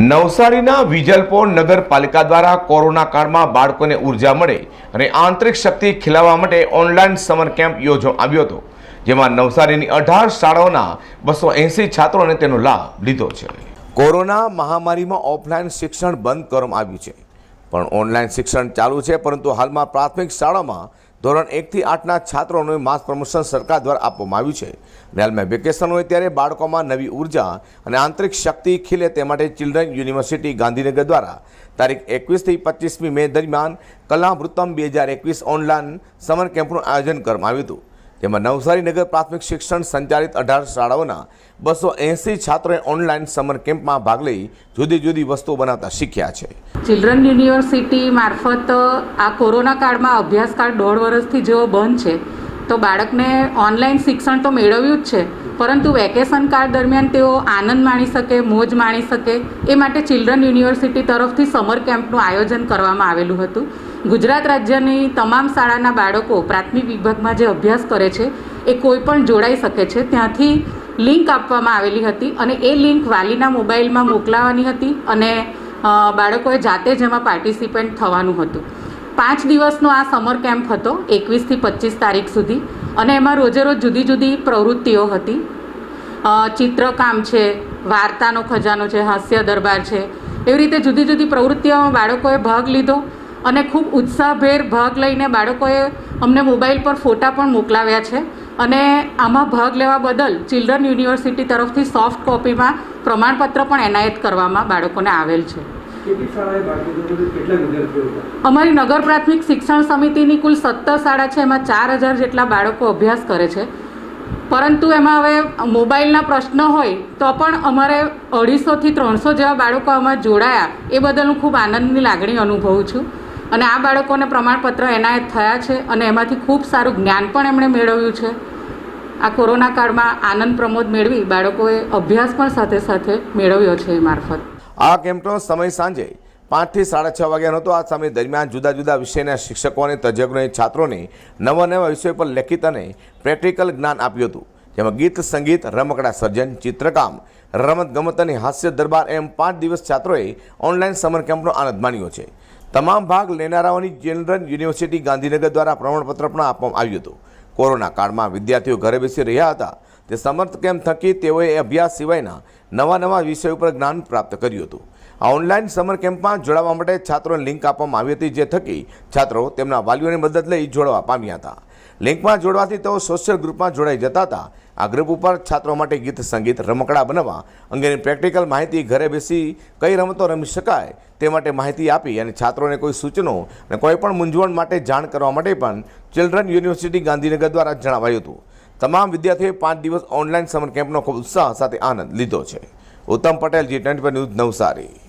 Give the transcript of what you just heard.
નવસારીના વિજલપોર નગરપાલિકા દ્વારા કોરોના કાળમાં બાળકોને ઊર્જા મળે અને આંતરિક શક્તિ ખીલાવવા માટે ઓનલાઈન સમર કેમ્પ યોજવામાં આવ્યો હતો, જેમાં નવસારીની અઢાર શાળાઓના બસો એંસી છાત્રોને તેનો લાભ લીધો છે. કોરોના મહામારીમાં ઓફલાઈન શિક્ષણ બંધ કરવામાં આવ્યું છે, પણ ઓનલાઈન શિક્ષણ ચાલુ છે, પરંતુ હાલમાં પ્રાથમિક શાળામાં ધોરણ એકથી આઠના છાત્રોનું માસ પ્રમોશન સરકાર દ્વારા આપવામાં આવ્યું છે. હાલમાં વેકેશન હોય ત્યારે બાળકોમાં નવી ઊર્જા અને આંતરિક શક્તિ ખીલે તે માટે ચિલ્ડ્રન યુનિવર્સિટી ગાંધીનગર દ્વારા તારીખ એકવીસથી પચીસમી મે દરમિયાન કલા વૃત્તમ બે હજાર એકવીસ ઓનલાઈન સમર કેમ્પનું આયોજન કરવામાં આવ્યું હતું. જેમાં નવસારી નગર પ્રાથમિક શિક્ષણ સંચાલિત અઢાર શાળાઓના બસો એંસી છાત્રોએ ઓનલાઈન સમર કેમ્પમાં ભાગ લઈ જુદી જુદી વસ્તુઓ બનાવતા શીખ્યા છે. ચિલ્ડ્રન યુનિવર્સિટી મારફત, આ કોરોના કાળમાં અભ્યાસકાળ દોઢ વર્ષથી જેવો બંધ છે, તો બાળકને ઓનલાઈન શિક્ષણ તો મેળવ્યું જ છે, પરંતુ વેકેશન કાળ દરમિયાન તેઓ આનંદ માણી શકે, મોજ માણી શકે, એ માટે ચિલ્ડ્રન યુનિવર્સિટી તરફથી સમર કેમ્પનું આયોજન કરવામાં આવેલું હતું. ગુજરાત રાજ્યની તમામ શાળાના બાળકો પ્રાથમિક વિભાગમાં જે અભ્યાસ કરે છે, એ કોઈ પણ જોડાઈ શકે છે. ત્યાંથી લિંક આપવામાં આવેલી હતી અને એ લિંક વાલીના મોબાઈલમાં મોકલાવાની હતી અને બાળકોએ જાતે જ એમાં પાર્ટિસિપેન્ટ થવાનું હતું. પાંચ દિવસનો આ સમર કેમ્પ હતો, એકવીસથી પચીસ તારીખ સુધી. અને એમાં રોજે રોજ જુદી જુદી પ્રવૃત્તિઓ હતી. ચિત્રકામ છે, વાર્તાનો ખજાનો છે, હાસ્ય દરબાર છે. એવી રીતે જુદી જુદી પ્રવૃત્તિઓમાં બાળકોએ ભાગ લીધો. અને ખૂબ ઉત્સાહભેર ભાગ લઈને બાળકોએ અમને મોબાઈલ પર ફોટા પણ મોકલાવ્યા છે. અને આમાં ભાગ લેવા બદલ ચિલ્ડ્રન યુનિવર્સિટી તરફથી સોફ્ટ કોપીમાં પ્રમાણપત્ર પણ એનાયત કરવામાં બાળકોને આવેલ છે. અમારી નગર પ્રાથમિક શિક્ષણ સમિતિની કુલ સત્તર શાળા છે એમાં ચાર હજાર જેટલા બાળકો અભ્યાસ કરે છે. પરંતુ એમાં હવે મોબાઈલના પ્રશ્ન હોય તો પણ અમારે અઢીસોથી ત્રણસો જેવા બાળકો આમાં જોડાયા. એ બદલ હું ખૂબ આનંદની લાગણી અનુભવું છું. અને આ બાળકોને પ્રમાણપત્ર એનાયત થયા છે અને એમાંથી ખૂબ સારું જ્ઞાન પણ એમણે મેળવ્યું છે. આ કોરોના કાળમાં આનંદ પ્રમોદ મેળવી બાળકોએ અભ્યાસ પણ સાથે સાથે મેળવ્યો છે એ મારફત. આ કેમ્પનો સમય સાંજે પાંચથી સાડા છ વાગ્યાનો હતો. આ સમય દરમિયાન જુદા જુદા વિષયના શિક્ષકો અને તજજ્ઞોએ છાત્રોને નવા નવા વિષયો પર લેખિત અને પ્રેક્ટિકલ જ્ઞાન આપ્યું હતું. જેમાં ગીત, સંગીત, રમકડા, સર્જન, ચિત્રકામ, રમત ગમત અને હાસ્ય દરબાર એમ પાંચ દિવસ છાત્રોએ ઓનલાઈન સમર કેમ્પનો આનંદ માણ્યો છે. તમામ ભાગ લેનારાઓની ચિલ્ડ્રન યુનિવર્સિટી ગાંધીનગર દ્વારા પ્રમાણપત્ર પણ આપવામાં આવ્યું હતું. કોરોના કાળમાં વિદ્યાર્થીઓ ઘરે બેસી રહ્યા હતા. તે સમર્થ કેમ્પ થકી તેઓએ અભ્યાસ સિવાયના નવા નવા વિષયો ઉપર જ્ઞાન પ્રાપ્ત કર્યું હતું. આ ઓનલાઈન સમર કેમ્પમાં જોડાવા માટે છાત્રોને લિંક આપવામાં આવી હતી, જે થકી છાત્રો તેમના વાલીઓની મદદ લઈ જોડવા પામ્યા હતા. લિંકમાં જોડવાથી તેઓ સોશિયલ ગ્રુપમાં જોડાઈ જતા હતા. આ ગ્રુપ ઉપર છાત્રો માટે ગીત, સંગીત, રમકડા બનાવવા અંગેની પ્રેક્ટિકલ માહિતી ઘરે બેસી કઈ રમતો રમી શકાય તે માટે માહિતી આપી અને છાત્રોને કોઈ સૂચનો અને કોઈ પણ મૂંઝવણ માટે જાણ કરવા માટે પણ ચિલ્ડ્રન યુનિવર્સિટી ગાંધીનગર દ્વારા જણાવાયું હતું. તમામ વિદ્યાર્થીઓએ પાંચ દિવસ ઓનલાઈન સમર કેમ્પનો ખૂબ ઉત્સાહ સાથે આનંદ લીધો છે. Uttam Patel ji twenty news Navsari.